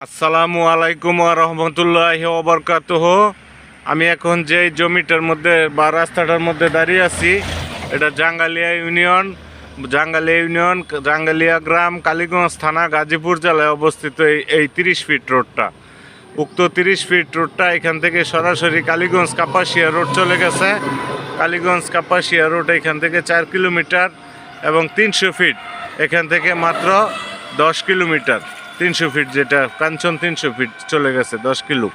আসসালামু আলাইকুম রহমতুল্লাহ ওবরকাতুহ আমি এখন যে জমিটার মধ্যে বা রাস্তাটার মধ্যে দাঁড়িয়ে আছি, এটা জাঙ্গালিয়া ইউনিয়ন। জাঙ্গালিয়া ইউনিয়ন, জাঙ্গালিয়া গ্রাম, কালীগঞ্জ থানা, গাজীপুর জেলায় অবস্থিত এই- এই তিরিশ ফিট রোডটা। উক্ত তিরিশ ফিট রোডটা এখান থেকে সরাসরি কালীগঞ্জ কাপাসিয়া রোড চলে গেছে। কালীগঞ্জ কাপাসিয়া রোড এখান থেকে চার কিলোমিটার এবং তিনশো ফিট। এখান থেকে মাত্র দশ কিলোমিটার। তিনশো ফিট যেটা, কাঞ্চন তিনশো ফিট চলে গেছে, দশ কিলো।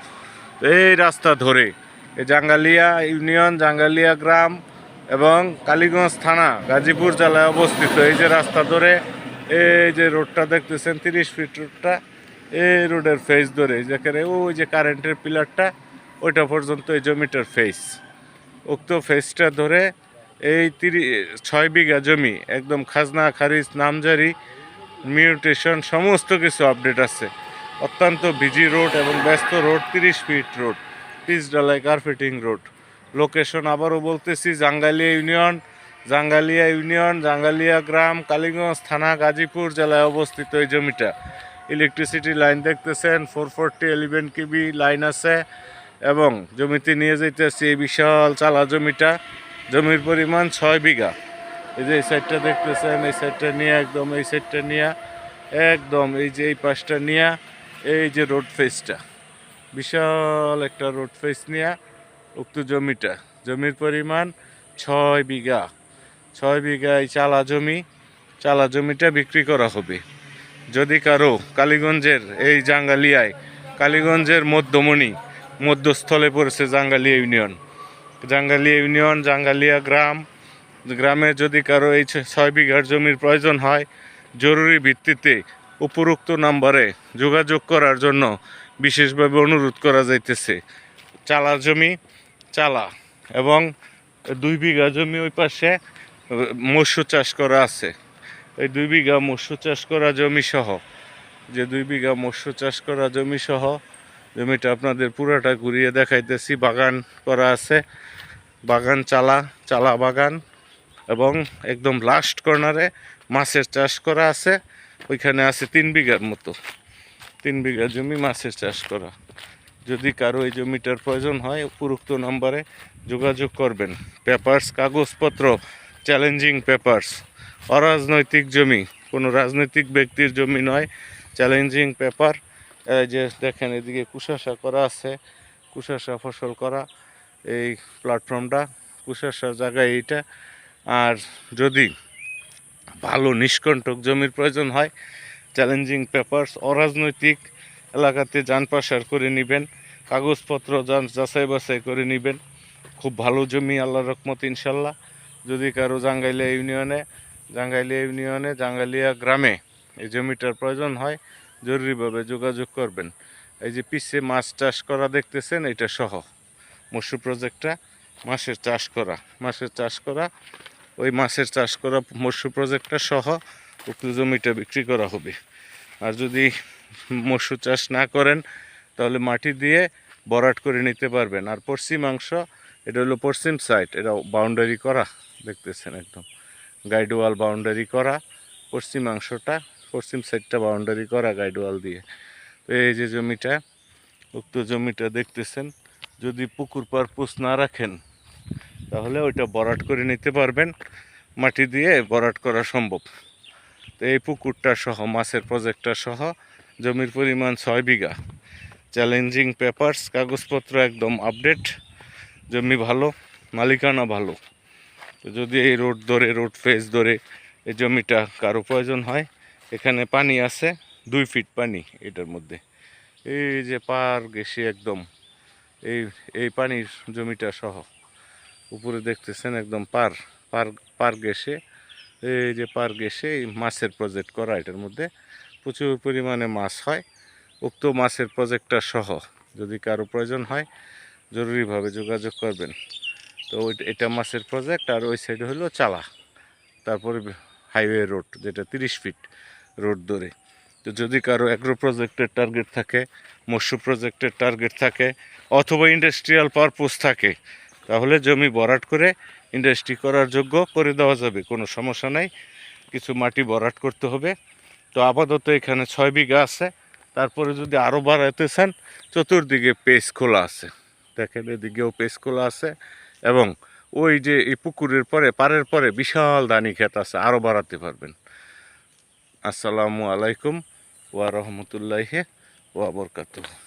তো এই রাস্তা ধরে, এই জাঙ্গালিয়া ইউনিয়ন, জাঙ্গালিয়া গ্রাম এবং কালীগঞ্জ থানা, গাজীপুর জেলায় অবস্থিত। এই যে রাস্তা ধরে, এই যে রোডটা দেখতেছেন, তিরিশ ফিট রোডটা, এই রোডের ফেস ধরে যেখানে ওই যে কারেন্টের পিলারটা ওইটা পর্যন্ত এই জমিটার ফেস উক্ত ফেসটা ধরে এই তিরি, ছয় বিঘা জমি, একদম খাজনা খারিজ, নামজারি মিউটেশন, সমস্ত কিছু আপডেট আছে। অত্যন্ত বিজি রোড এবং ব্যস্ত রোড তিরিশ ফিট রোড পিচ ডালাই কার্পেটিং রোড লোকেশন আবারও বলতেছি, জাঙ্গালিয়া ইউনিয়ন জাঙ্গালিয়া ইউনিয়ন, জাঙ্গালিয়া গ্রাম, কালীগঞ্জ থানা, গাজীপুর জেলায় অবস্থিত এই জমিটা। ইলেকট্রিসিটি লাইন দেখতেছেন four forty eleven KV line আছে এবং জমিতে নিয়ে যাইতেছি এই বিশাল চালা জমিটা। জমির পরিমাণ ছয় বিঘা। এই যে এই সাইডটা দেখতেছেন, এই সাইডটা নিয়ে একদম, এই সাইডটা নিয়ে একদম, এই যে এই পাশটা নিয়ে এই যে রোড ফেসটা বিশাল একটা রোড ফেস নিয়ে উক্ত জমিটা। জমির পরিমাণ ছয় বিঘা। ছয় বিঘা এই চালা জমি, চালা জমিটা বিক্রি করা হবে। যদি কারও কালীগঞ্জের এই জাঙ্গালিয়ায়, কালীগঞ্জের মধ্যমণি, মধ্যস্থলে পড়েছে জাঙ্গালিয়া ইউনিয়ন। জাঙ্গালিয়া ইউনিয়ন, জাঙ্গালিয়া গ্রাম গ্রামে যদি কারও এই ছয় বিঘার জমির প্রয়োজন হয়, জরুরি ভিত্তিতে উপরোক্ত নাম্বারে যোগাযোগ করার জন্য বিশেষভাবে অনুরোধ করা যাইতেছে। চালা জমি, চালা এবং দুই বিঘা জমি ওই পাশে মৎস্য চাষ করা আছে। এই দুই বিঘা মৎস্য চাষ করা জমি সহ, যে দুই বিঘা মৎস্য চাষ করা জমি সহ, জমিটা আপনাদের পুরাটা ঘুরিয়ে দেখাইতেছি। বাগান করা আছে, বাগান, চালা চালা বাগান। এবং একদম লাস্ট কর্নারে মাছের চাষ করা আছে। ওইখানে আছে তিন বিঘার মতো। তিন বিঘা জমি মাছের চাষ করা। যদি কারও এই জমিটার প্রয়োজন হয়, উপরোক্ত নম্বরে যোগাযোগ করবেন। পেপারস কাগজপত্র চ্যালেঞ্জিং পেপারস অরাজনৈতিক জমি। কোনো রাজনৈতিক ব্যক্তির জমি নয়। চ্যালেঞ্জিং পেপার যে দেখেন, এদিকে কুশাসা করা আছে। কুশাসা ফসল করা। এই প্ল্যাটফর্মটা কুশাসার জায়গায় এইটা। আর যদি ভালো নিষ্কণ্টক জমির প্রয়োজন হয় চ্যালেঞ্জিং পেপারস অরাজনৈতিক এলাকাতে যান পাসার করে নেবেন, কাগজপত্র যান যাচাই বাছাই করে নেবেন, খুব ভালো জমি আল্লাহ রকমত ইনশাল্লাহ। যদি কারও জাঙ্গাইলিয়া ইউনিয়নে জাঙ্গাইলিয়া ইউনিয়নে জাঙ্গালিয়া গ্রামে এই জমিটার প্রয়োজন হয়, জরুরিভাবে যোগাযোগ করবেন। এই যে পিছে মাছ চাষ করা দেখতেছেন, এটা সহ। মৎস্য প্রজেক্টটা মাছের চাষ করা, মাছের চাষ করা ওই মাছের চাষ করা মৎস্য প্রজেক্টটা সহ উক্ত জমিটা বিক্রি করা হবে। আর যদি মৎস্য চাষ না করেন, তাহলে মাটি দিয়ে বরাট করে নিতে পারবেন। আর পশ্চিমাংশ এটা হলো পশ্চিম সাইড এটা বাউন্ডারি করা, দেখতেছেন একদম। গাইডওয়াল বাউন্ডারি করা পশ্চিমাংশটা পশ্চিম সাইডটা বাউন্ডারি করা গাইডওয়াল দিয়ে। তো এই যে জমিটা, উক্ত জমিটা দেখতেছেন, যদি পুকুর পারপুস না রাখেন তাহলে ওইটা বরাট করে নিতে পারবেন, মাটি দিয়ে বরাট করা সম্ভব। তো এই পুকুরটা সহ, মাছের প্রজেক্টটা সহ, জমির পরিমাণ ছয় বিঘা। চ্যালেঞ্জিং পেপারস, কাগজপত্র একদম আপডেট, জমি ভালো, মালিকানা ভালো। তো যদি এই রোড ধরে, রোড ফেস ধরে এই জমিটা কারও প্রয়োজন হয়, এখানে পানি আছে, দুই ফিট পানি এটার মধ্যে। এই যে পার গেছে একদম, এই এই পানির জমিটা সহ। উপরে দেখতেছেন একদম পার পার পার গেছে এই যে পার গেছে এই মাছের প্রজেক্ট করা, এটার মধ্যে প্রচুর পরিমাণে মাছ হয়। উক্ত মাছের প্রজেক্টটা সহ, যদি কারও প্রয়োজন হয়, জরুরিভাবে যোগাযোগ করবেন। তো এটা মাছের প্রজেক্ট আর ওই সাইডে হলো চালা। তারপরে হাইওয়ে রোড যেটা তিরিশ ফিট রোড ধরে। তো যদি কারও অ্যাগ্রো প্রজেক্টের টার্গেট থাকে, মৎস্য প্রজেক্টের টার্গেট থাকে, অথবা ইন্ডাস্ট্রিয়াল পারপোজ থাকে তাহলে জমি বরাট করে ইন্ডাস্ট্রি করার যোগ্য করে দেওয়া যাবে, কোনো সমস্যা নাই। কিছু মাটি বরাট করতে হবে। তো আপাতত এখানে ছয় বিঘা আছে। তারপরে যদি আরও বাড়াতে চান, চতুর্দিকে পেস খোলা আছে। দেখেন এদিকেও পেস খোলা আছে এবং ওই যে এই পুকুরের পরে, পাড়ের পরে বিশাল দানি ক্ষেত আছে আরও বাড়াতে পারবেন। আসসালামু আলাইকুম ওয়া রহমতুল্লাহি ওয়া বরকাতুহ।